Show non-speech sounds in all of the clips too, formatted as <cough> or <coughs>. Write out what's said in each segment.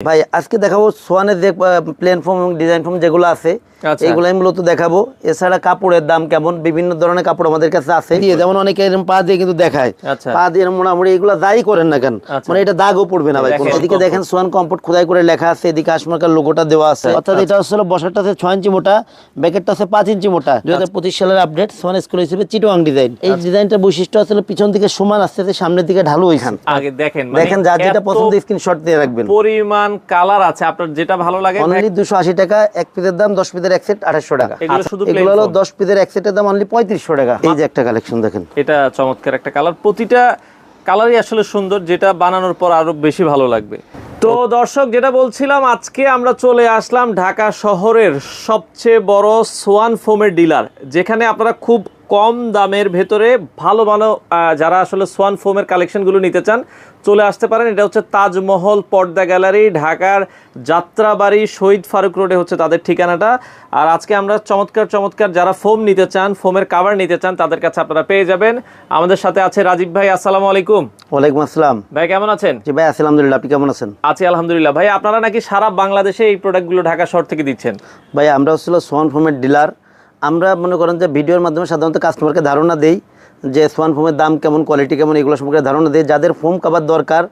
ভাই আজকে দেখাবো সোয়ানের যে প্লেন ফর্ম এবং ডিজাইন ফর্ম যেগুলো আছে আচ্ছা। এগুলো আমি মূলত দেখাবো। এছাড়া কাপড়ের দাম কেমন বিভিন্ন ধরনের কাপড় আমাদের কাছে আছে। দিয়ে যেমন অনেকে এরকম পা দিয়ে কিন্তু দেখায়। আচ্ছা। পা দিয়ে মোটামুটি এগুলো যাই করেন না কেন আচ্ছা। মানে এটা দাগও পড়বে না ভাই এদিকে দেখেন সোয়ান কমফোর্ট খোদাই করে লেখা আছে এদিকে আসমার্কার লোগোটা দেওয়া আছে। অর্থাৎ এটা হচ্ছে বসারটা আছে ছয় ইঞ্চি মোটা ব্যাকেটটা আছে পাঁচ ইঞ্চি মোটা। দুই হাজার পঁচিশ সালের আপডেট সোয়ান স্কুল হিসেবে চিটোয়াং ডিজাইন এই ডিজাইনটার বৈশিষ্ট্য আসলে পিছন দিকে সমান আসতে আসতে সামনের দিকে ঢালু ওইখান আগে দেখেন মানে দেখেন যার যেটা পছন্দ স্ক্রিনশট দিয়ে রাখবেন। পরিমাণ কালার আছে আপনার যেটা ভালো লাগে অনলি দুশো আশি টাকা এক পিসের দাম দশ পিসের এক সেট আঠাশশো টাকা। এগুলো আচ্ছা, শুধু এগুলো হলো foam? দশ পিসের এক সেটের দাম অনলি পঁয়ত্রিশশো টাকা। এই যে একটা কালেকশন দেখেন। এটা চমৎকার একটা কালার প্রতিটা কালারই আসলে সুন্দর যেটা বানানোর পর আরও বেশি ভালো লাগবে। তো দর্শক যেটা বলছিলাম আজকে আমরা চলে আসলাম ঢাকা শহরের সবচেয়ে বড় সোয়ান ফোমের ডিলার যেখানে আপনারা খুব কম দামের ভেতরে ভালো ভালো যারা আসলে সোয়ান ফোমের কালেকশনগুলো নিতে চান চলে আসতে পারেন। এটা হচ্ছে তাজমহল পর্দা গ্যালারি ঢাকার যাত্রাবাড়ি শহীদ ফারুক রোডে হচ্ছে তাদের ঠিকানাটা। আর আজকে আমরা চমৎকার চমৎকার যারা ফোম নিতে চান ফোমের কাভার নিতে চান তাদের কাছে আপনারা পেয়ে যাবেন। আমাদের সাথে আছে রাজীব ভাই আসসালামু আলাইকুম। ওয়ালাইকুম আসসালাম। ভাই কেমন আছেন? জি ভাই আছি আলহামদুলিল্লাহ আপনি কেমন আছেন? আছি আলহামদুলিল্লাহ। ভাই আপনারা নাকি সারা বাংলাদেশে এই প্রোডাক্টগুলো ঢাকা শহর থেকে দিচ্ছেন? ভাই আমরা হচ্ছিল সোয়ান ফোমের ডিলার আমরা মনে করেন যে ভিডিওর মাধ্যমে সাধারণত কাস্টমারকে ধারণা দেই যে সোয়ান ফোমের দাম কেমন কোয়ালিটি কেমন এগুলো সম্পর্কে ধারণা দেই। যাদের ফোম কাবার দরকার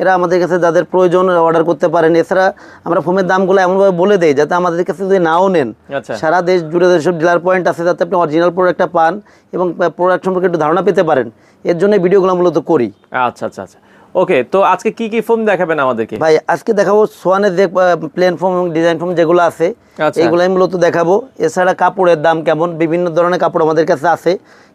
এরা আমাদের কাছে যাদের প্রয়োজন অর্ডার করতে পারেন। এছাড়া আমরা ফোমের দামগুলো এমনভাবে বলে দেই যাতে আমাদের কাছে যদি নাও নেন আচ্ছা। সারা দেশ জুড়ে যেসব ডিলার পয়েন্ট আছে যাতে আপনি অরিজিনাল প্রোডাক্টটা পান এবং প্রোডাক্ট সম্পর্কে একটু ধারণা পেতে পারেন। এর জন্য ভিডিওগুলো মূলত করি। আচ্ছা আচ্ছা আচ্ছা। ওকে তো আজকে কি কি ফোম দেখাবেন আমাদেরকে? ভাই আজকে দেখাবো সোয়ানের যে প্লেন ফর্ম এবং ডিজাইন ফর্ম যেগুলো আছে এগুলো আমি মূলত দেখাবো। এছাড়া কাপড়ের দাম কেমন বিভিন্ন ধরনের কাপড় আমাদের কাছে আছে।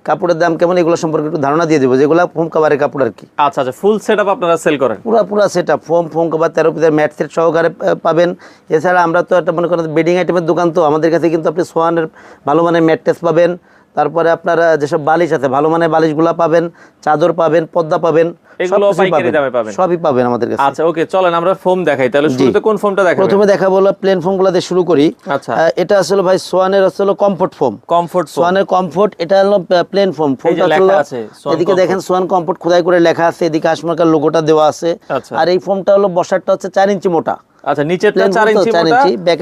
কাপড়ের দাম কেমন এগুলো সম্পর্কে একটু ধারণা দিয়ে দেবো যেগুলো ফোম কাভারের কাপড় আর কি। আচ্ছা আচ্ছা ফুল সেট আপ আপনারা সেল করেন? পুরো পুরো set up foam foam cover তেরো পিসের ম্যাট সেট সহকারে পাবেন। এছাড়া আমরা তো একটা মনে করেন বেডিং আইটেমের দোকান তো আমাদের কাছে কিন্তু আপনি সোয়ানের ভালো মানের ম্যাট্রেস পাবেন। তারপরে আপনারা যেসব বালিশ আছে ভালো মানের বালিশগুলো পাবেন চাদর পাবেন পদ্মা পাবেন এগুলো পাইকারি দামে পাবেন। সবই পাবেন আমাদের কাছে। আচ্ছা ওকে চলেন আমরা ফোম দেখাই। তাহলে শুরুতে কোন ফোমটা দেখাবেন? প্রথমে দেখা বলো প্লেন ফোম গুলাতে শুরু করি। আচ্ছা। এটা আসলে ভাই সোয়ানের আসলে কমফোর্ট ফোম কমফোর্ট সোয়ানের কমফোর্ট এটা হলো প্লেন ফোম ফোমটা আছে, এদিকে দেখেন সোয়ান কমফোর্ট খোদাই করে লেখা আছে এদিকে আসমার্কার লোগোটা দেওয়া আছে। আচ্ছা। আর এই ফোমটা হলো বসারটা হচ্ছে চার ইঞ্চি মোটা। আচ্ছা নিচেরটা 4 ইঞ্চি মোটা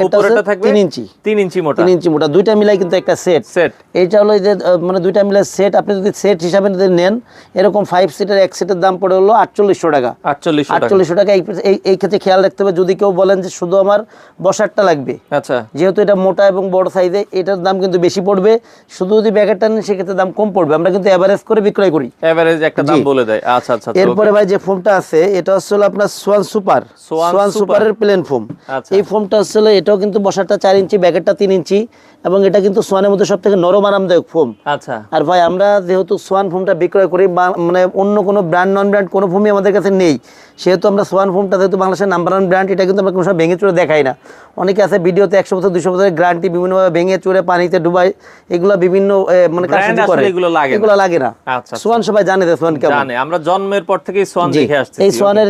উপরেরটা থাকবে তিন ইঞ্চি। 3 ইঞ্চি মোটা। তিন ইঞ্চি মোটা দুইটা মিলাই কিন্তু একটা সেট সেট এইটা হলো যে মানে দুইটা মিলে সেট আপনি যদি সেট হিসাবে যদি নেন এরকম ফাইভ সিটের এক সেটের দাম পড়ে হলো আটচল্লিশশো টাকা। 48 টাকা। আটচল্লিশশো টাকা এই- ক্ষেত্রে খেয়াল রাখতে হবে যদি কেউ বলেন যে শুধু আমার বসারটা লাগবে। আচ্ছা। যেহেতু এটা মোটা এবং বড় সাইজে এটার দাম কিন্তু বেশি পড়বে। শুধু যদি ব্যাকেটটা নেন সেক্ষেত্রে দাম কম পড়বে। আমরা কিন্তু এভারেজ করে বিক্রয় করি। এভারেজ একটা দাম বলে দেয়। আচ্ছা আচ্ছা আচ্ছা, এরপরে ভাই যে ফোনটা আছে এটা হচ্ছে আপনার Swan super Swan Swan super. Plain foam আচ্ছা। এই ফোমটা আসলে এটাও কিন্তু বসারটা চার ইঞ্চি ব্যাকেটটা তিন ইঞ্চি এবং এটা কিন্তু সোয়ানের মধ্যে সব থেকে নরম আরামদায়ক ফোম আচ্ছা। আর ভাই আমরা যেহেতু সোয়ান ফোমটা বিক্রয় করি বা- মানে অন্য কোনো ব্র্যান্ড নন ব্র্যান্ড কোনো ফোমই আমাদের কাছে নেই। সেহেতু আমরা সোয়ান ফোমটা যেহেতু বাংলাদেশের নাম্বার ওয়ান ব্র্যান্ড এটা কিন্তু আমরা কোনো সময় ভেঙে চুরে দেখাই না। অনেকে আছে ভিডিওতে একশো বছর দুশো বছরের গ্যারান্টি বিভিন্নভাবে ভেঙে চুরে পানিতে ডুবাই এগুলো বিভিন্ন মানে করে। এগুলো লাগে না। এগুলো লাগে না। আচ্ছা, সোয়ান সবাই জানে যে সোয়ান কেমন। জানে। আমরা জন্মের পর থেকেই সোয়ান দেখে আসছি এই সোয়ানের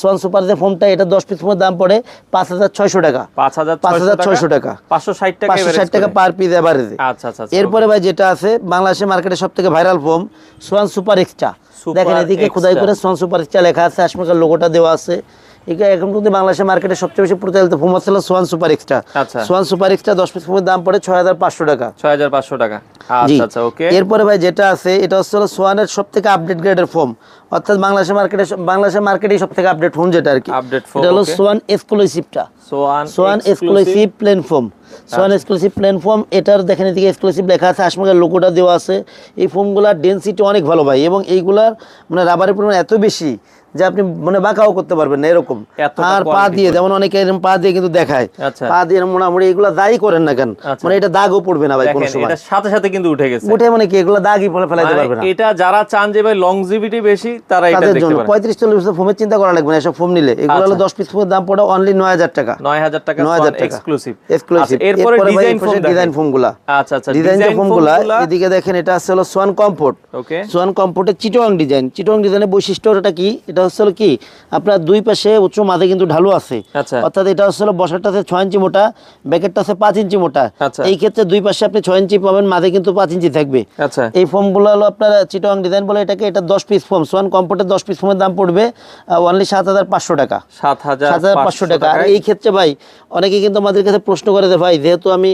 সোয়ান সুপার যে ফোমটা এটা দশ পিস ফোমের দাম পড়ে পাঁচ হাজার ছয়শো টাকা। 5600 টাকা। 560 টাকা? পাঁচশো ষাট average টাকা পার পিস এভারেজে আচ্ছা আচ্ছা আচ্ছা, এরপরে ভাই যেটা আছে বাংলাদেশের মার্কেটে সব থেকে viral foam Swan super extra দেখেন এদিকে খোদাই করে সন সুপার লেখা আছে আশমাকার লোগোটা দেওয়া আছে। এখন কিন্তু বাংলাদেশের মার্কেটে সবচেয়ে বেশি প্রচলিত ফোম সোয়ান সুপার এক্সট্রা আচ্ছা। সোয়ান সুপার এক্সট্রা দশ পিস ফোমের দাম পড়ে ছয় হাজার পাঁচশো টাকা। 6500 টাকা। জি। আচ্ছা আচ্ছা ওকে এরপরে ভাই যেটা আছে এটা হচ্ছে সোয়ানের সব থেকে আপডেট গ্রেডের ফোম অর্থাৎ বাংলাদেশের মার্কেটে বাংলাদেশের মার্কেটে সব থেকে আপডেট ফোম যেটা আর কি। এটা হলো Swan এক্সক্লুসিভটা Swan Swan exclusive plain foam Swan exclusive plain foam এটার দেখেন এদিকে এক্সক্লুসিভ লেখা আছে আশমাকের লোগোটা দেওয়া আছে। এই ফোমগুলার ডেন্সিটি অনেক ভালো ভাই এবং এইগুলার মানে রাবারের পরিমাণ এত বেশি যে আপনি মানে বাঁকাও করতে পারবেন না এরকম। আর পা দিয়ে যেমন অনেকে এরকম পা দিয়ে কিন্তু দেখায়। আচ্ছা। পা দিয়ে মোটামুটি এগুলো দায়ী করেন না কেন? আচ্ছা। মানে এটা দাগও পড়বে না ভাই কোনো সময়। এটা সাথে সাথে কিন্তু উঠে গেছে। উঠে মানে কি এগুলো দাগই ফেলে ফেলাইতে পারবে না। এটা যারা চান যে ভাই লংজিভিটি বেশি তারা এটা দেখতে পারে পঁয়ত্রিশ চল্লিশ বছর ফোমের চিন্তা করা লাগবে না এসব ফোম নিলে। এগুলো হলো আচ্ছা। দশ পিস ফোমের দাম পড়ে অনলি নয় হাজার টাকা। 9000 টাকা নয় হাজার সোয়ান টাকা। এক্সক্লুসিভ এক্সক্লুসিভ এরপরে ডিজাইন ফোম ডিজাইন ফোমগুলা। আচ্ছা আচ্ছা ডিজাইন যে ডিজাইন ফোমগুলা এদিকে দেখেন এটা আছে হলো সোয়ান কমফোর্ট ওকে সোয়ান কমফোর্টের চিটোয়াং ডিজাইন চিটোয়াং ডিজাইনের বৈশিষ্ট্যটা কি? এটা এটা হচ্ছে কি আপনার দুই পাশে উচ্চ মাঝে কিন্তু ঢালু আছে। আচ্ছা। অর্থাৎ এটা হচ্ছে বসারটা আছে ছয় ইঞ্চি মোটা ব্যাকেটটা আছে পাঁচ ইঞ্চি মোটা। আচ্ছা। এই ক্ষেত্রে দুই পাশে আপনি ছয় ইঞ্চি পাবেন মাঝে কিন্তু পাঁচ ইঞ্চি থাকবে। আচ্ছা। এই ফোমগুলো হলো আপনার চিটং ডিজাইন বলে এটাকে এটা দশ পিস ফোম সোয়ান কম্পোর্টের দশ পিস ফোমের দাম পড়বে অনলি সাত হাজার পাঁচশো টাকা। সাত হাজার পাঁচশো টাকা। আর এই ক্ষেত্রে ভাই অনেকে কিন্তু আমাদের কাছে প্রশ্ন করে যে ভাই যেহেতু আমি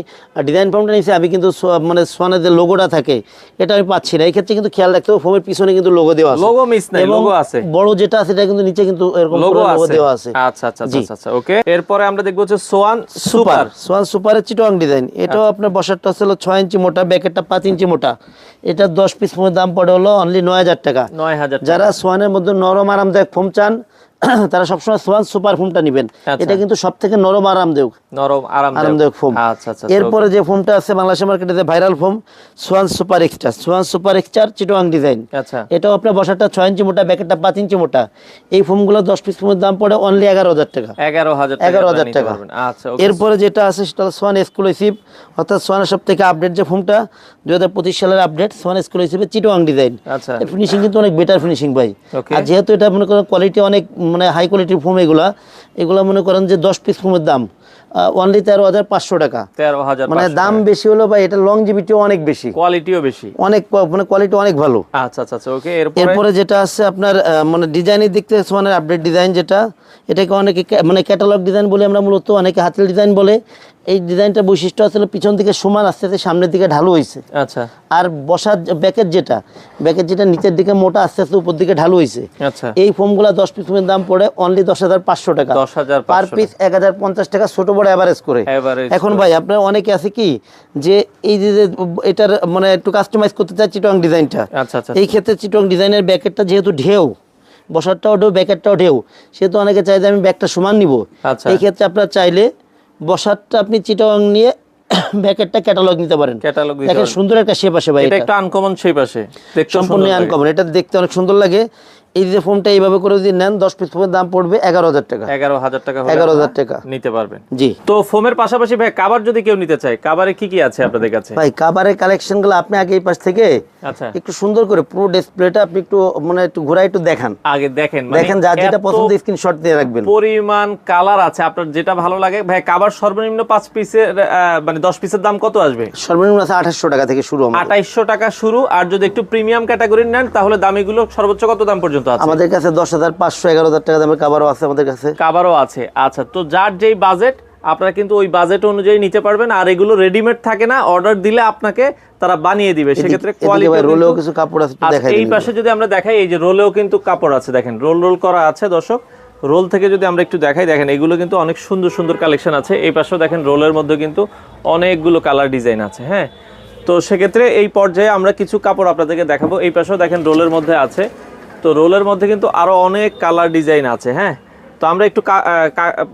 ডিজাইন ফর্মটা নিয়েছি আমি কিন্তু মানে সোয়ানের যে লোগোটা থাকে এটা আমি পাচ্ছি না। এই ক্ষেত্রে কিন্তু খেয়াল রাখতে হবে ফোমের পিছনে কিন্তু লোগো দেওয়া আছে। লোগো মিস নাই লোগো আছে। বড় যেটা আছে এটা কিন্তু নিচে কিন্তু এরকম লোগো লোগো দেওয়া আছে। আচ্ছা আচ্ছা আচ্ছা আচ্ছা ওকে এরপরে আমরা দেখব হচ্ছে সোয়ান সুপার সুপার সোয়ান সুপারের চিটং ডিজাইন এটাও আচ্ছা। আপনার বসারটা হলো ছয় ইঞ্চি মোটা ব্যাকেটটা পাঁচ ইঞ্চি মোটা। এটা দশ পিস ফোমের দাম পড়ে হলো অনলি নয় হাজার টাকা। নয় হাজার যারা সোয়ানের মধ্যে নরম আরামদায়ক ফোম চান <clears throat> তারা সবসময় সোয়ান সুপার ফোমটা নেবেন। এটা কিন্তু সব থেকে নরম আরামদায়ক। নরম আরাম আরামদায়ক ফোম আচ্ছা আচ্ছা এরপরে যে ফোমটা আছে বাংলাদেশের মার্কেটে viral foam Swan super extra Swan super এক্সট্রার চিটোয়াং ডিজাইন আচ্ছা। এটাও আপনার বসাটা ছয় ইঞ্চি মোটা ব্যাকেটটা পাঁচ ইঞ্চি মোটা। এই ফোমগুলো দশ পিস ফোমের দাম পড়ে অনলি এগারো হাজার টাকা। এগারো হাজার এগারো হাজার টাকা। আচ্ছা এরপরে যেটা আছে সেটা সোয়ান এক্সক্লুসিভ অর্থাৎ সোয়ানের সব থেকে আপডেট যে ফোমটা দুই হাজার পঁচিশ সালের আপডেট সোয়ান এক্সক্লুসিভের চিটোয়াং ডিজাইন আচ্ছা। ফিনিশিং কিন্তু অনেক বেটার ফিনিশিং ভাই। আর যেহেতু এটা মনে করেন কোয়ালিটি অনেক মানে হাই কোয়ালিটির ফোম এগুলা এগুলা মনে করেন যে দশ পিস ফোমের দাম। অনলি তেরো হাজার পাঁচশো টাকা। তেরো হাজার মানে দাম বেশি হলো বা এটা লং জিবিটিও অনেক বেশি। কোয়ালিটিও বেশি। অনেক মানে কোয়ালিটি অনেক ভালো। আচ্ছা আচ্ছা আচ্ছা ওকে এরপরে? এরপরে যেটা আছে আপনার মানে ডিজাইনের দিক থেকে সোয়ানের আপডেট ডিজাইন যেটা এটাকে অনেকে মানে ক্যাটালগ ডিজাইন বলে আমরা মূলত অনেকে হাতের ডিজাইন বলে। এই ডিজাইনটার বৈশিষ্ট্য আসলে পিছন দিকে সমান আস্তে আস্তে সামনের দিকে ঢালু হয়েছে আচ্ছা। আর বসার ব্যাকের যেটা ব্যাকের যেটা নিচের দিকে মোটা আস্তে আস্তে উপর দিকে ঢালু হয়েছে আচ্ছা। এই ফোমগুলো দশ পিসের দাম পড়ে অনলি দশ হাজার পাঁচশো টাকা। দশ হাজার পার পিস এক হাজার পঞ্চাশ টাকা ছোট বড় অ্যাভারেজ করে। এখন ভাই আপনার অনেকে আছে কি যে এই যে এটার মানে একটু কাস্টমাইজ করতে চায় চিটং ডিজাইনটা। আচ্ছা আচ্ছা এই ক্ষেত্রে চিটং ডিজাইনের ব্যাকেটটা যেহেতু ঢেউ বসারটাও ঢেউ ব্যাকেটটাও ঢেউ সেহেতু অনেকে চাই যে আমি ব্যাগটা সমান নিব। আচ্ছা। এই ক্ষেত্রে আপনার চাইলে বসারটা আপনি চিটাং নিয়ে <coughs> ব্যাকেটটা ক্যাটালগ নিতে পারেন। ক্যাটালগ দেখেন সুন্দর একটা শেপ আসে ভাই এটা একটা আনকমন শেপ আসে। সম্পূর্ণ আনকমন এটা দেখতে অনেক সুন্দর লাগে। এই যে ফোনটা এইভাবে করে যদি নেন দশ পিস ফোনের দাম পড়বে এগারো হাজার টাকা। এগারো হাজার টাকা এগারো হাজার টাকা। নিতে পারবেন। জি। তো ফোমের পাশাপাশি ভাই কাবার যদি কেউ নিতে চায় কাবারে কি কি আছে আপনাদের কাছে? ভাই কাবারের কালেকশনগুলো আপনি আগে এই পাশ থেকে আচ্ছা। একটু সুন্দর করে পুরো ডিসপ্লেটা আপনি একটু মানে একটু ঘোরা একটু দেখান। আগে দেখেন মানে দেখেন যার যেটা পছন্দ স্ক্রিনশট দিয়ে রাখবেন। পরিমাণ কালার আছে আপনার যেটা ভালো লাগে। ভাই কাবার সর্বনিম্ন পাঁচ পিসের মানে দশ পিসের দাম কত আসবে? সর্বনিম্ন আছে আঠাশশো টাকা থেকে শুরু। আঠাইশশো টাকা শুরু আর যদি একটু প্রিমিয়াম ক্যাটাগরি নেন তাহলে দামিগুলো সর্বোচ্চ কত দাম পর্যন্ত? আছে। আমাদের কাছে দশ হাজার পাঁচশো এগারো হাজার টাকা দামের কাবারও আছে আমাদের কাছে। কাবারও আছে। আচ্ছা তো যার যেই বাজেট আপনারা কিন্তু ওই বাজেট অনুযায়ী নিতে পারবেন। আর এগুলো রেডিমেড থাকে না অর্ডার দিলে আপনাকে তারা বানিয়ে দিবে। সেক্ষেত্রে কোয়ালিটি রোলেও কিছু কাপড় আছে একটু দেখাই এই পাশে যদি আমরা দেখাই এই যে রোলেও কিন্তু কাপড় আছে। দেখেন রোল রোল করা আছে দর্শক। রোল থেকে যদি আমরা একটু দেখাই দেখেন এগুলো কিন্তু অনেক সুন্দর সুন্দর কালেকশন আছে। এই পাশেও দেখেন রোলের মধ্যে কিন্তু অনেকগুলো কালার ডিজাইন আছে হ্যাঁ? তো সেক্ষেত্রে এই পর্যায়ে আমরা কিছু কাপড় আপনাদেরকে দেখাবো। এই পাশেও দেখেন রোলের মধ্যে আছে। তো রোলের মধ্যে কিন্তু আরও অনেক কালার ডিজাইন আছে হ্যাঁ? তো আমরা একটু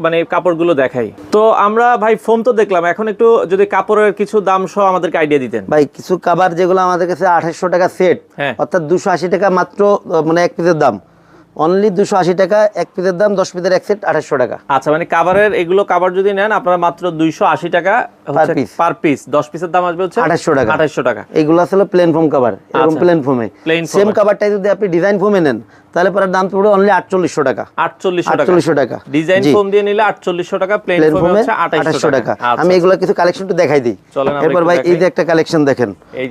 মানে কাপড়গুলো দেখাই। তো আমরা ভাই ফোম তো দেখলাম এখন একটু যদি কাপড়ের কিছু দাম সহ আমাদেরকে আইডিয়া দিতেন। ভাই কিছু কাবার যেগুলো আমাদের কাছে আঠাশশো টাকা সেট হ্যাঁ। অর্থাৎ দুশো আশি টাকা মাত্র মানে এক পিসের দাম। অনলি দুশো আশি টাকা এক পিসের দাম দশ পিসের এক সেট আঠাশশো টাকা আচ্ছা মানে কাভারের এগুলো কাভার যদি নেন আপনারা মাত্র দুইশো আশি টাকা। পার পিস দশ পিসের দাম আসবে হচ্ছে আঠাশশো টাকা। আঠাশশো টাকা এগুলো আসলে প্লেন ফোম কাভার এরকম। প্লেন ফোমে সেম। কাভারটাই যদি আপনি ডিজাইন ফোমে নেন তাহলে পরে দাম পড়বে অনলি আটচল্লিশশো টাকা। আটচল্লিশশো টাকা। ডিজাইন। ফোম দিয়ে নিলে আটচল্লিশশো টাকা প্লেন ফোমে ফোমে হচ্ছে আঠাইশশো আঠাশশো টাকা। টাকা। আচ্ছা, আমি এগুলো কিছু কালেকশন একটু দেখাই দিই। এরপর ভাই এই যে একটা কালেকশন দেখেন।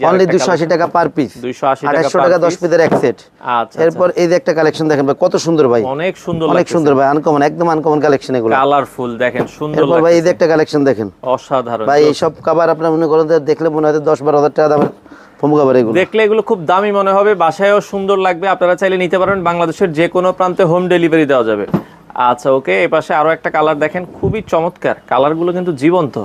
অনলি দুশো আশি টাকা পার পিস 280 টাকা আঠাশশো টাকা দশ। পিসের এক সেট আচ্ছা এরপর এই যে একটা কালেকশন দেখেন ভাই কত সুন্দর ভাই। অনেক সুন্দর অনেক সুন্দর ভাই আনকমন একদম আনকমন কালেকশন এগুলো। কালারফুল দেখেন সুন্দর এরপর ভাই এই যে একটা কালেকশন দেখেন। অসাধারণ। ভাই এইসব কাবার আপনার মনে করেন দেখলে মনে হয় যে দশ বারো হাজার টাকা দামের দেখলে এগুলো খুব দামি মনে হবে, বাসায়ও সুন্দর লাগবে, আপনারা চাইলে নিতে পারেন, বাংলাদেশের যে কোনো প্রান্তে হোম ডেলিভারি দেওয়া যাবে। আচ্ছা ওকে এ পাশে আরও একটা কালার দেখেন, খুবই চমৎকার কালারগুলো কিন্তু জীবন্ত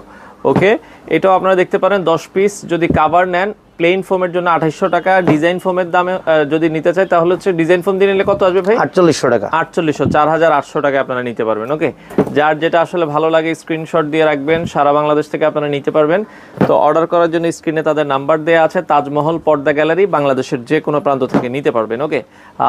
ওকে এটাও আপনারা দেখতে পারেন, দশ পিস যদি কাভার নেন প্লেন ফোমের জন্য আঠাইশশো টাকা। ডিজাইন ফোমের দামে যদি নিতে চাই তাহলে হচ্ছে ডিজাইন ফোম দিয়ে নিলে কত আসবে ভাই? আটচল্লিশশো টাকা। আটচল্লিশশো চার হাজার আটশো টাকা আপনারা নিতে পারবেন ওকে যার যেটা আসলে ভালো লাগে স্ক্রিনশট দিয়ে রাখবেন সারা বাংলাদেশ থেকে আপনারা নিতে পারবেন। তো অর্ডার করার জন্য স্ক্রিনে তাদের নাম্বার দেওয়া আছে তাজমহল পর্দা গ্যালারি বাংলাদেশের যে কোনো প্রান্ত থেকে নিতে পারবেন ওকে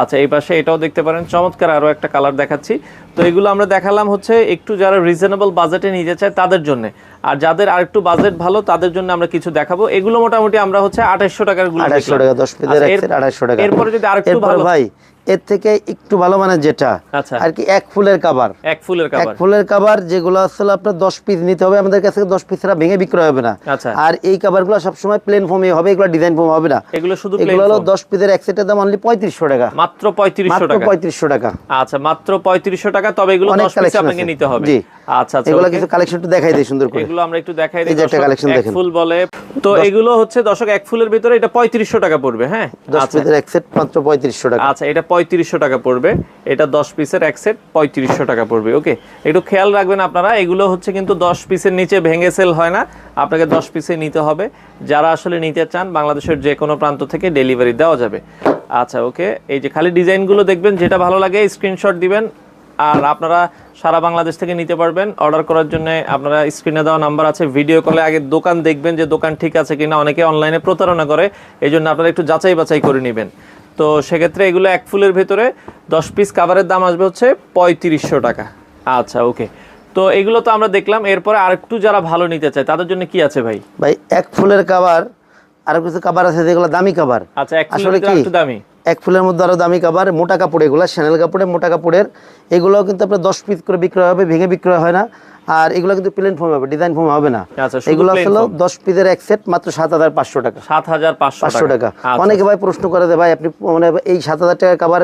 আচ্ছা এই পাশে এটাও দেখতে পারেন চমৎকার আরও একটা কালার দেখাচ্ছি। তো এগুলো আমরা দেখালাম হচ্ছে একটু যারা রিজনেবল বাজেটে নিতে চায় তাদের জন্য। আর যাদের আরেকটু বাজেট ভালো তাদের জন্য আমরা কিছু দেখাবো। এগুলো মোটামুটি আমরা হচ্ছে আঠাশশো টাকারগুলো আঠাশশো টাকা দশ পেজের আচ্ছা, আঠাশশো টাকা। এরপরে যদি আরেকটু একটু ভালো ভাই এর থেকে একটু ভালো মানে যেটা আচ্ছা। আর কি এক ফুলের কাবার। এক ফুলের এক ফুলের কাবার যেগুলো আসলে আপনার দশ পিস নিতে হবে আমাদের কাছে দশ পিস ছাড়া ভেঙে বিক্রয় হবে না। আচ্ছা। আর এই কাবারগুলো সবসময় প্লেন ফোমে হবে এগুলো ডিজাইন ফোম হবে না। এগুলো শুধু এগুলো হলো দশ পিসের এক সেটের দাম অনলি পঁয়ত্রিশশো টাকা। মাত্র পঁয়ত্রিশশো টাকা? পঁয়ত্রিশশো টাকা। আচ্ছা মাত্র পঁয়ত্রিশশো টাকা তবে এগুলো অনেক কালেকশন আপনাকে নিতে হবে। জি। এগুলো কিছু কালেকশন একটু দেখাই দিই সুন্দর করে। এগুলো আমরা একটু দেখাই দিই। একটা দর্শক, দেখেন। ফুল বলে। তো এগুলো হচ্ছে দর্শক এক ফুলের ভিতরে এটা পঁয়ত্রিশশো টাকা পড়বে হ্যাঁ? দশ পিসের এক সেট মাত্র পঁয়ত্রিশশো টাকা। আচ্ছা এটা পঁয়ত্রিশশো টাকা পড়বে। এটা দশ পিসের এক সেট পঁয়ত্রিশশো টাকা পড়বে ওকে একটু খেয়াল রাখবেন আপনারা, এগুলো হচ্ছে কিন্তু দশ পিসের নিচে ভেঙে সেল হয় না। আপনাকে দশ পিসে নিতে হবে। যারা আসলে নিতে চান, বাংলাদেশের যে কোনো প্রান্ত থেকে ডেলিভারি দেওয়া যাবে। আচ্ছা ওকে এই যে খালি ডিজাইনগুলো দেখবেন, যেটা ভালো লাগে স্ক্রিনশট দিবেন। আর আপনারা সারা বাংলাদেশ থেকে নিতে পারবেন। অর্ডার করার জন্য আপনারা স্ক্রিনে দেওয়া নাম্বার আছে। ভিডিও কলে আগে দোকান দেখবেন যে দোকান ঠিক আছে কিনা। অনেকে অনলাইনে প্রতারণা করে। এই জন্য আপনারা একটু যাচাই বাছাই করে নেবেন। তো সেক্ষেত্রে এগুলো এক ফুলের ভেতরে দশ পিস কাভারের দাম আসবে হচ্ছে পঁয়ত্রিশশো টাকা। আচ্ছা ওকে তো এগুলো তো আমরা দেখলাম এরপরে আরেকটু যারা ভালো নিতে চায় তাদের জন্য কি আছে ভাই? ভাই এক ফুলের কাবার আর কিছু কাবার আছে যেগুলো দামি কাবার আচ্ছা এক ফুলের আসলে কি? একটু দামি? এক ফুলের মধ্যে আরও দামি কাবার মোটা কাপড় এগুলো শ্যানেল কাপড়ে মোটা কাপড়ের। এগুলোও কিন্তু আপনার দশ পিস করে বিক্রয় হবে ভেঙে বিক্রয় হয় না। আর এগুলো কিন্তু প্লেন ফর্ম হবে ডিজাইন ফর্ম হবে না। আচ্ছা, এগুলো হলো আসলে দশ পিসের এক সেট মাত্র সাত হাজার পাঁচশো টাকা। সাত হাজার পাঁচশো টাকা। আচ্ছা, অনেকে ভাই প্রশ্ন করে যে ভাই আপনি মানে এই সাত হাজার টাকা কাবার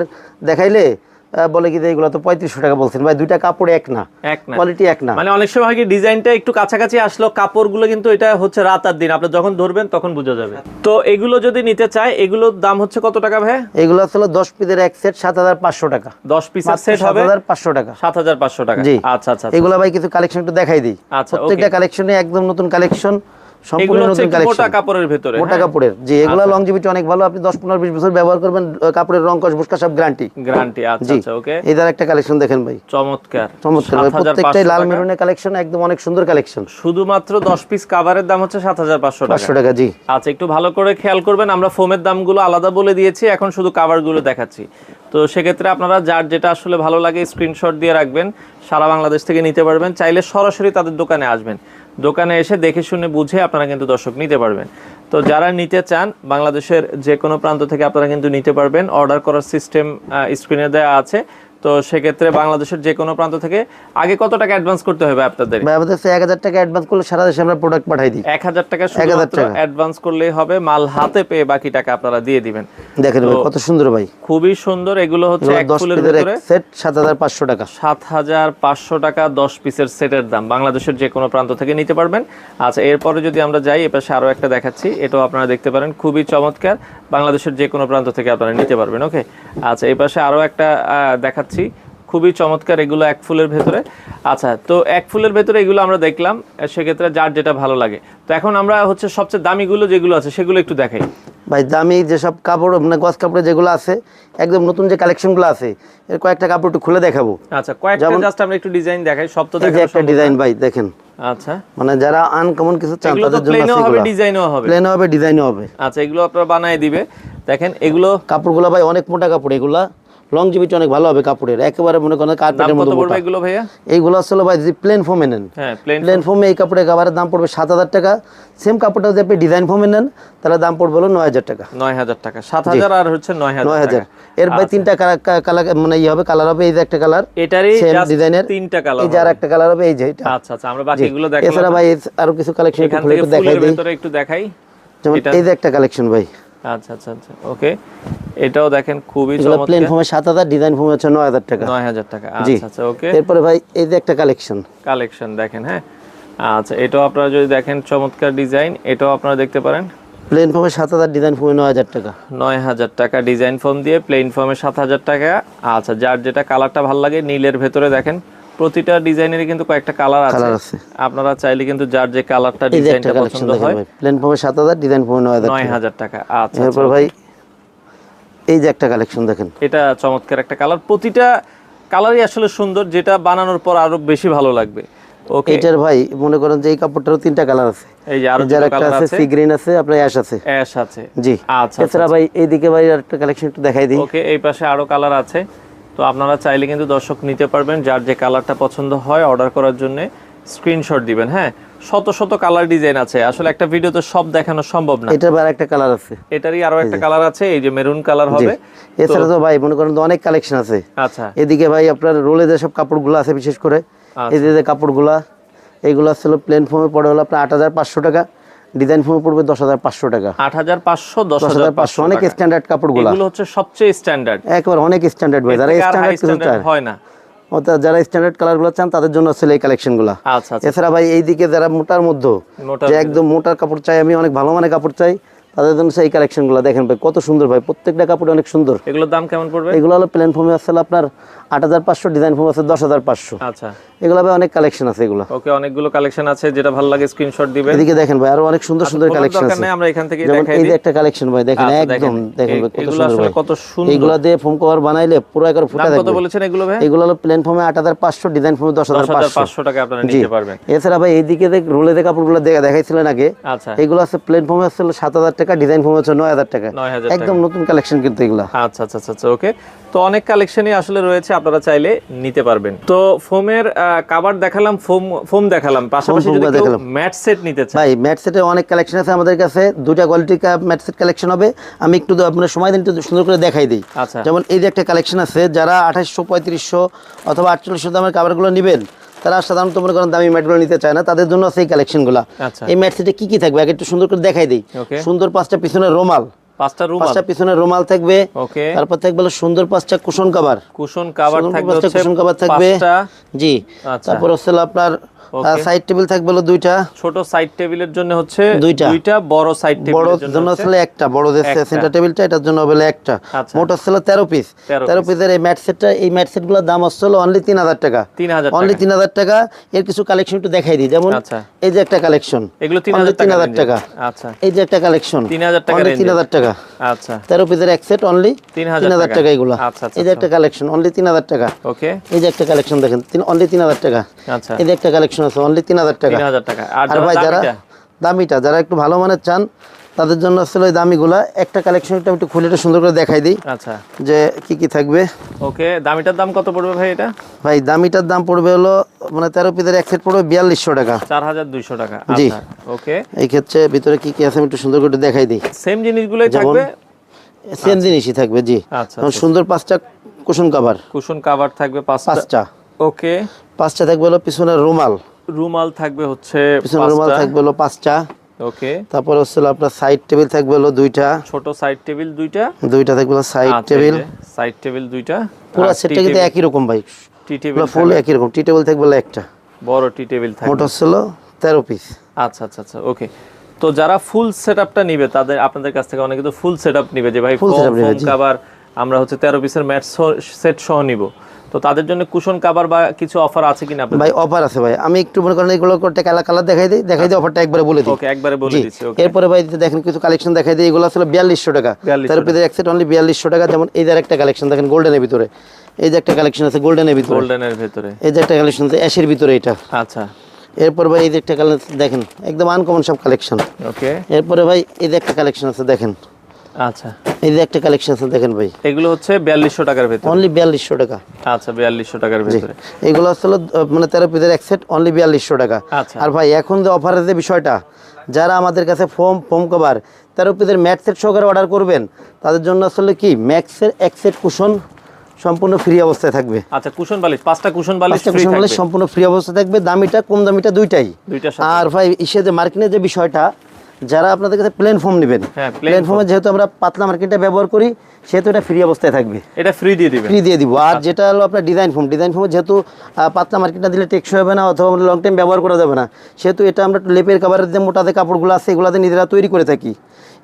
দেখাইলে বলে কি এগুলো তো পঁয়ত্রিশশো টাকা বলছেন। ভাই দুইটা কাপড় এক না। এক না। কোয়ালিটি এক না। মানে অনেক সময় হয় কি ডিজাইনটা একটু কাছাকাছি আসলো কাপড়গুলো কিন্তু এটা হচ্ছে রাত আর দিন। আপনি যখন ধরবেন তখন বোঝা যাবে। তো এগুলো যদি নিতে চায় এগুলোর দাম হচ্ছে কত টাকা ভাই? এগুলো আসলে দশ পিসের এক সেট সাত হাজার পাঁচশো টাকা। দশ পিসের সেট সাত হবে হাজার পাঁচশো টাকা। সাত হাজার পাঁচশো টাকা। জি। আচ্ছা আচ্ছা আচ্ছা। এগুলো ভাই কিছু কালেকশন একটু দেখাই দিই। আচ্ছা, প্রত্যেকটা কালেকশনে একদম নতুন কালেকশন মোটা কাপড়ের ভেতরে মোটা হ্যাঁ? কাপড়ের। জি এগুলো লংজিভিটি অনেক ভালো। আপনি দশ পনেরো বিশ বছর ব্যবহার করবেন কাপড়ের রং কস বুসকা সব গ্যারান্টি গ্যারান্টি আচ্ছা আচ্ছা ওকে এই একটা কালেকশন দেখেন ভাই। চমৎকার। চমৎকার প্রত্যেকটাই লাল মেরুনের কালেকশন একদম অনেক সুন্দর কালেকশন শুধুমাত্র দশ পিস কাভারের দাম হচ্ছে টাকা। জি। আচ্ছা একটু ভালো করে খেয়াল করবেন আমরা ফোমের দামগুলো আলাদা বলে দিয়েছি এখন শুধু কাভারগুলো দেখাচ্ছি। তো সেক্ষেত্রে আপনারা যার যেটা আসলে ভালো লাগে স্ক্রিনশট দিয়ে রাখবেন সারা বাংলাদেশ থেকে নিতে পারবেন। চাইলে সরাসরি তাদের দোকানে আসবেন। দোকানে এসে দেখে শুনে বুঝে আপনারা কিন্তু দর্শক নিতে পারবেন। তো যারা নিতে চান, বাংলাদেশের যে কোনো প্রান্ত থেকে আপনারা কিন্তু নিতে পারবেন। অর্ডার করার সিস্টেম স্ক্রিনে দেওয়া আছে। তো সেক্ষেত্রে বাংলাদেশের যে কোনো প্রান্ত থেকে আগে কত টাকা অ্যাডভান্স করতে হবে আপনাদের আমাদের এক হাজার টাকা অ্যাডভান্স করলে সারা দেশে আমরা প্রোডাক্ট পাঠাই দিই। এক হাজার টাকা 1000 শুধুমাত্র টাকা। অ্যাডভান্স করলেই হবে মাল হাতে পেয়ে বাকি টাকা আপনারা দিয়ে দিবেন। দেখেন কত সুন্দর ভাই। খুবই সুন্দর এগুলো হচ্ছে এক ফুলের পিসের ভিতরে। সেট সাত হাজার পাঁচশো টাকা। সাত হাজার পাঁচশো টাকা দশ পিসের সেটের দাম। বাংলাদেশের যে কোনো প্রান্ত থেকে নিতে পারবেন। আচ্ছা এরপরে যদি আমরা যাই এপাশে আরও একটা দেখাচ্ছি। এটাও আপনারা দেখতে পারেন খুবই চমৎকার। বাংলাদেশের যে কোনো প্রান্ত থেকে আপনারা নিতে পারবেন ওকে? আচ্ছা এই পাশে আরও একটা আহ, দেখাচ্ছি। খুবই চমৎকার এগুলো এক ফুলের ভেতরে। আচ্ছা তো এক ফুলের ভেতরে এগুলো আমরা দেখলাম সেক্ষেত্রে যার যেটা ভালো লাগে। তো এখন আমরা হচ্ছে সবচেয়ে দামিগুলো যেগুলো আছে সেগুলো একটু দেখাই। ভাই দামি যেসব কাপড় মানে গজ কাপড়ে যেগুলো আছে একদম নতুন যে কালেকশনগুলো আছে এর কয়েকটা কাপড় একটু খুলে দেখাবো। আচ্ছা কয়েকটা জাস্ট আমরা একটু ডিজাইন দেখাই সব তো দেখানো একটা ডিজাইন ভাই দেখেন। আচ্ছা। মানে যারা আনকমন কিছু চান তাদের জন্য প্লেনও হবে ডিজাইনও হবে। প্লেন হবে ডিজাইনও হবে। আচ্ছা এগুলো আপনারা বানায় দিবে। দেখেন এগুলো কাপড়গুলো ভাই অনেক মোটা কাপড় এগুলা লংজিভিটি অনেক ভালো হবে কাপড়ের। একেবারে মনে করেন কার্পেটের মধ্যে পড়বে এগুলো ভাইয়া? এইগুলো আসলে ভাই যদি প্লেন ফোমে নেন। হ্যাঁ প্লেন ফোমে এই কাপড়ের কাবারের দাম পড়বে সাত হাজার টাকা। সেম কাপড়টা যদি আপনি ডিজাইন ফোমে নেন তাহলে দাম পড়বে হলো নয় হাজার টাকা। নয় হাজার টাকা। সাত হাজার আর হচ্ছে নয় হাজার নয় হাজার। এর ভাই তিনটা কালার মানে ইয়ে হবে কালার হবে এই যে একটা কালার। এটারই design এর তিনটা কালার এই যে আর একটা কালার হবে এই যে এটা। আচ্ছা আচ্ছা আমরা বাকি এগুলো এছাড়া ভাই আরও কিছু কালেকশন একটু দেখাই দিই। একটু দেখাই। যেমন এই যে একটা কালেকশন ভাই। আচ্ছা আচ্ছা আচ্ছা ওকে। এটাও দেখেন খুবই প্লেন চমৎকার। ফোমে সাত হাজার ডিজাইন ফোমে হচ্ছে নয় হাজার টাকা। নয় হাজার টাকা। আচ্ছা আচ্ছা ওকে। এরপরে ভাই এই যে একটা কালেকশন কালেকশন দেখেন হ্যাঁ? আচ্ছা এটাও আপনারা যদি দেখেন চমৎকার ডিজাইন এটাও আপনারা দেখতে পারেন। প্লেন সাত হাজার ডিজাইন ফোমে নয় হাজার টাকা। নয় হাজার টাকা ডিজাইন ফর্ম দিয়ে প্লেন ফর্মে সাত হাজার টাকা। আচ্ছা যার যেটা কালারটা ভালো লাগে নীলের ভেতরে দেখেন প্রতিটা ডিজাইনেরই কিন্তু কয়েকটা কালার আছে। কালার আছে। আপনারা চাইলে কিন্তু যার যে কালারটা ডিজাইনটা পছন্দ হয় প্লেন সাত হাজার ডিজাইন ফোমে নয় হাজার টাকা। টাকা। আচ্ছা এরপর ভাই এই যে একটা কালেকশন দেখেন। এটা চমৎকার একটা কালার প্রতিটা কালারই আসলে সুন্দর যেটা বানানোর পর আরও বেশি ভালো লাগবে। ওকে এটার ভাই মনে করেন যে এই কাপড়টারও তিনটা কালার আছে। এই যে আরও যার একটা আছে আছে। সি গ্রিন আছে আপনার অ্যাশ আছে। অ্যাশ আছে। জি। আচ্ছা এছাড়া ভাই এইদিকে ভাই একটা কালেকশন একটু দেখাই দিই। ওকে এই পাশে আরও কালার আছে। তো আপনারা চাইলে কিন্তু দর্শক নিতে পারবেন যার যে কালারটা পছন্দ হয় অর্ডার করার জন্য স্ক্রিনশট দিবেন হ্যাঁ? শত শত কালার ডিজাইন আছে। আসলে একটা ভিডিওতে সব দেখানো সম্ভব না। এটার আর একটা কালার আছে। এটারই আরও একটা কালার আছে এই যে মেরুন কালার হবে। এছাড়া তো ভাই মনে করেন তো অনেক কালেকশন আছে। আচ্ছা। এদিকে ভাই আপনার রোলে যে সব কাপড়গুলো আছে বিশেষ করে এই যে কাপড়গুলা এইগুলো আসলে প্লেন ফর্মে পড়ে হলো আপনার আট হাজার পাঁচশো টাকা। ডিজাইন ফর্মে পড়বে দশ হাজার পাঁচশো টাকা। আট হাজার পাঁচশো দশ হাজার পাঁচশো অনেক স্ট্যান্ডার্ড কাপড়গুলা। এগুলো হচ্ছে সবচেয়ে স্ট্যান্ডার্ড একবার অনেক স্ট্যান্ডার্ড ভাই যারা স্ট্যান্ডার্ড কিছু হয় না। অর্থাৎ যারা স্ট্যান্ডার্ড কালারগুলো চান তাদের জন্য আসলে এই কালেকশনগুলো আচ্ছা আচ্ছা। এছাড়া ভাই এইদিকে যারা মোটার মধ্যে যে একদম মোটার কাপড় চাই আমি অনেক ভালো মানের কাপড় চাই তাদের জন্য সেই কালেকশনগুলো দেখেন ভাই কত সুন্দর ভাই প্রত্যেকটা কাপড় অনেক সুন্দর। এগুলোর দাম কেমন পড়বে? এগুলো হলো প্ল্যানফর্মে ফর্মে আসলে আপনার আট হাজার পাঁচশো ডিজাইন ফর্ম আছে দশ হাজার পাঁচশো। আচ্ছা। এগুলো ভাই অনেক কালেকশন আছে এগুলো। ওকে অনেকগুলো কালেকশন আছে যেটা ভালো লাগে স্ক্রিনশট দিবেন। এদিকে দেখেন ভাই আরও অনেক সুন্দর সুন্দর কালেকশন আছে। আমরা এখান থেকে দেখাই এই যে একটা কালেকশন ভাই দেখেন আচ্ছা, একদম দেখেন। কত সুন্দর ভাই। কত সুন্দর। এইগুলা দিয়ে ফোম কভার বানাইলে পুরো একবার ফুটে দাম কত বলেছেন এগুলো ভাই? এগুলো হলো প্লেন হাজার পাঁচশো ডিজাইন পাঁচশো। পাঁচশো টাকা আপনারা নিতে পারবেন। এছাড়া ভাই এইদিকে দেখ রোলে যে কাপড়গুলো দেখা দেখাইছিলেন আগে আচ্ছা। এগুলো আছে প্লেন আসলে সাত হাজার টাকা ডিজাইন ফর্মে হচ্ছে নয় হাজার টাকা। একদম নতুন কালেকশন কিন্তু এগুলা। আচ্ছা আচ্ছা আচ্ছা আচ্ছা ওকে। তো অনেক কালেকশনই আসলে রয়েছে আপনারা চাইলে নিতে পারবেন। তো ফোমের কাভার দেখালাম ফোম ফোম দেখালাম। পাশাপাশি যদি কেউ ম্যাট সেট নিতে চায়। ভাই ম্যাট সেটে অনেক কালেকশন আছে আমাদের কাছে। দুটা কোয়ালিটির ম্যাট সেট কালেকশন হবে। আমি একটু আপনার সময় দিন একটু সুন্দর করে দেখাই দিই। আচ্ছা। যেমন এই যে একটা কালেকশন আছে যারা আঠাশশো পঁয়ত্রিশশো অথবা আটচল্লিশশো দামের কাভারগুলো নেবেন তারা সাধারণত মনে করেন দামি ম্যাটগুলো নিতে চায় না। তাদের জন্য আছে এই কালেকশনগুলো। আচ্ছা। এই ম্যাট সেটে কি কি থাকবে? আগে একটু সুন্দর করে দেখাই দিই। সুন্দর পাঁচটা পিছনের রোমাল। পাঁচটা রুম পাঁচটা পিছনের রোমাল থাকবে। ওকে। তারপর থাকবে সুন্দর পাঁচটা কুশন কাভার কুশন কাভার থাকবে পাঁচটা কুশন কাভার থাকবে। জি। আচ্ছা। তারপর হচ্ছে আপনার সাইড টেবিল থাকবে হলো দুইটা। ছোট সাইড টেবিলের জন্য হচ্ছে দুইটা। দুইটা বড় সাইড টেবিলের জন্য জন্য আসলে একটা বড় যে সেন্টার টেবিলটা এটার জন্য হবে একটা। আচ্ছা। মোট হচ্ছে তেরো পিস 13 তেরো পিসের এই ম্যাট সেটটা এই ম্যাট সেটগুলোর দাম হচ্ছে অনলি তিন হাজার টাকা। তিন হাজার অনলি টাকা তিন হাজার টাকা। এর কিছু কালেকশন একটু দেখাই দিই। যেমন আচ্ছা। এই যে একটা কালেকশন এগুলো তিন হাজার টাকা 3000 টাকা। আচ্ছা। এই যে একটা কালেকশন 3000 টাকা অনলি range-এর। টাকা। আচ্ছা। তেরো পিসের এক সেট অনলি 3000 তিন হাজার টাকা। এগুলো। আচ্ছা, আচ্ছা, এই যে একটা কালেকশন অনলি তিন হাজার টাকা। ওকে এই যে একটা কালেকশন দেখেন অনলি তিন হাজার টাকা। আচ্ছা। এই যে একটা কালেকশন আছে অনলি তিন হাজার টাকা। তিন হাজার টাকা। আর ভাই যারা? দামিটা যারা একটু ভালো মানের চান তাদের জন্য আসলে ওই দামিগুলা। একটা কালেকশন একটু একটু খুলে সুন্দর করে দেখাই দিই। আচ্ছা। যে কি কি থাকবে। ওকে দামিটার দাম কত পড়বে ভাই এটা? ভাই দামিটার দাম পড়বে হলো মানে তেরো পিসের এক সেট পড়বে বিয়াল্লিশশো টাকা। চার হাজার দুইশো টাকা। জি। আচ্ছা ওকে। এই ক্ষেত্রে ভিতরে কি কি আছে আমি একটু সুন্দর করে দেখাই দিই। সেম জিনিসগুলোই থাকবে? সেম জিনিসই থাকবে জি। আচ্ছা যেমন সুন্দর পাঁচটা কুশন কাভার কুশন কাভার থাকবে পাঁচটা। পাঁচটা। ওকে। পাঁচটা থাকবে হলো পিছনের রুমাল। রুমাল থাকবে হচ্ছে পিছনের রুমাল থাকবে হলো পাঁচটা। ওকে। তারপর হচ্ছে আপনার সাইড টেবিল থাকবে হলো দুইটা। ছোট সাইড টেবিল দুইটা। দুইটা থাকবে সাইড টেবিল সাইড টেবিল দুইটা। পুরো সেটটা কিন্তু একই রকম ভাই। টি টেবিল ফুল একই রকম। টি টেবিল থাকবে একটা। বড় টি টেবিল থাকবে। মোট হচ্ছে হলো তেরো পিস আচ্ছা আচ্ছা আচ্ছা ওকে। তো যারা ফুল সেটআপটা নিবে তাদের আপনাদের কাছ থেকে অনেকে তো ফুল সেটআপ নিবে যে ভাই জি। কাভার আমরা হচ্ছে তেরো পিসের ম্যাট সেট সহ নিব। তো তাদের জন্য কুশন কাভার বা কিছু অফার আছে কিনা ভাই অফার আছে ভাই। আমি একটু মনে করেন এগুলো করতে কালার কালার দেখাই দিই দেখাই দিই অফারটা একবারে বলে দিই। ওকে একবারে বলে দিচ্ছি ওকে এরপরে ভাই দেখেন কিছু কালেকশন দেখাই দিই এগুলো আসলে বিয়াল্লিশশো টাকা। 4200 তেরো পিসের এক সেট অনলি বিয়াল্লিশশো টাকা। যেমন এই যে একটা কালেকশন দেখেন গোল্ডেনের ভিতরে। এই যে একটা কালেকশন আছে গোল্ডেনের ভিতরে। গোল্ডেনের ভিতরে। এই যে একটা কালেকশন আছে অ্যাশের ভিতরে এটা। আচ্ছা। এরপর ভাই এই যে একটা কালেকশন দেখেন একদম আনকমন সব কালেকশন ওকে এরপরে ভাই এই যে একটা কালেকশন আছে দেখেন। আচ্ছা। এই যে একটা কালেকশন আছে দেখেন ভাই। এগুলো হচ্ছে বিয়াল্লিশশো টাকার ভেতরে। অনলি বিয়াল্লিশশো টাকা। আচ্ছা বিয়াল্লিশশো টাকার ভেতরে। এগুলো আসলে মানে তেরো পিসের এক সেট অনলি বিয়াল্লিশশো টাকা। আচ্ছা। আর ভাই এখন যে অফারের যে বিষয়টা যারা আমাদের কাছে ফোম ফোম কভার তেরো পিসের ম্যাট সেট সহকারে অর্ডার করবেন তাদের জন্য আসলে কি ম্যাক্সের এক সেট কুশন সম্পূর্ণ ফ্রি অবস্থায় থাকবে। আচ্ছা কুশন বালিশ পাঁচটা কুশন বালিশ পাঁচটা ফ্রি কুশন সম্পূর্ণ ফ্রি অবস্থায় থাকবে দামিটা কম দামিটা দুইটাই। আর ভাই ইসে যে মার্কিনের যে বিষয়টা যারা আপনাদের কাছে প্লেন ফর্ম নেবেন হ্যাঁ প্লেন ফর্মে যেহেতু আমরা পাতলা মার্কেটটা ব্যবহার করি সেহেতু এটা ফ্রি অবস্থায় থাকবে। এটা ফ্রি দিয়ে দিবেন। ফ্রি দিয়ে দিব। আর যেটা হলো আপনার ডিজাইন ফর্ম ডিজাইন ফর্মে যেহেতু পাতলা মার্কেটটা দিলে টেকসই হবে না অথবা লং টাইম ব্যবহার করা যাবে না সেহেতু এটা আমরা লেপের কাভারের যে মোটাতে কাপড়গুলো আছে এগুলাতে নিজেরা তৈরি করে থাকি।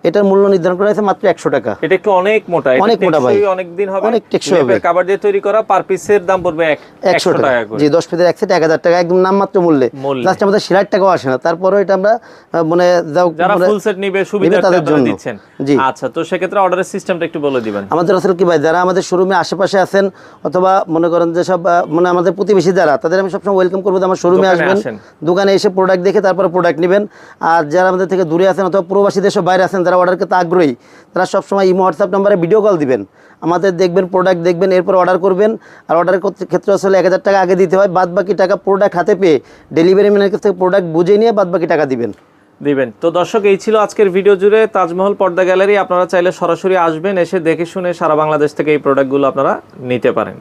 এটার মূল্য নির্ধারণ করা হয়েছে মাত্র একশো টাকা। এটা একটু অনেক মোটা অনেক মোটা ভাই। টেকসই অনেক দিন হবে। অনেক টেকসই হবে। কাভার দিয়ে তৈরি করা পার পিসের দাম পড়বে এক- একশো টাকা। জি দশ পিসের একশো এক হাজার টাকা একদম নামমাত্র মূল্যে। মূল্যে। লাস্ট আমাদের সিলাইট টাকাও আসে না। তারপরেও এটা আমরা মানে যাও যারা মানে ফুল সেট নিবে সুবিধা তাদের জন্য। দিচ্ছেন। জি। আচ্ছা তো সেক্ষেত্রে অর্ডারের সিস্টেমটা একটু বলে দিবেন। আমাদের আসলে কি ভাই যারা আমাদের শোরুমে আশেপাশে আছেন অথবা মনে করেন যে সব মানে আমাদের প্রতিবেশী যারা তাদের আমি সবসময় ওয়েলকাম করব আমার শোরুমে আসবেন। দোকানে এসে প্রোডাক্ট দেখে তারপরে প্রোডাক্ট নেবেন। আর যারা আমাদের থেকে দূরে আছেন অথবা প্রবাসী দেশের বাইরে আছেন যারা অর্ডার করতে আগ্রহী, তারা সবসময় ইমো হোয়াটসঅ্যাপ নাম্বারে ভিডিও কল দিবেন। আমাদের দেখবেন প্রোডাক্ট দেখবেন, এরপর অর্ডার করবেন। আর অর্ডারের ক্ষেত্রে আসলে এক হাজার টাকা আগে দিতে হয় বাদ বাকি টাকা প্রোডাক্ট হাতে পেয়ে ডেলিভারি ম্যানের কাছ থেকে প্রোডাক্ট বুঝে নিয়ে বাদ বাকি টাকা দিবেন। দিবেন। তো দর্শক, এই ছিল আজকের ভিডিও জুড়ে তাজমহল পর্দা গ্যালারি। আপনারা চাইলে সরাসরি আসবেন, এসে দেখে শুনে সারা বাংলাদেশ থেকে এই প্রোডাক্টগুলো আপনারা নিতে পারেন।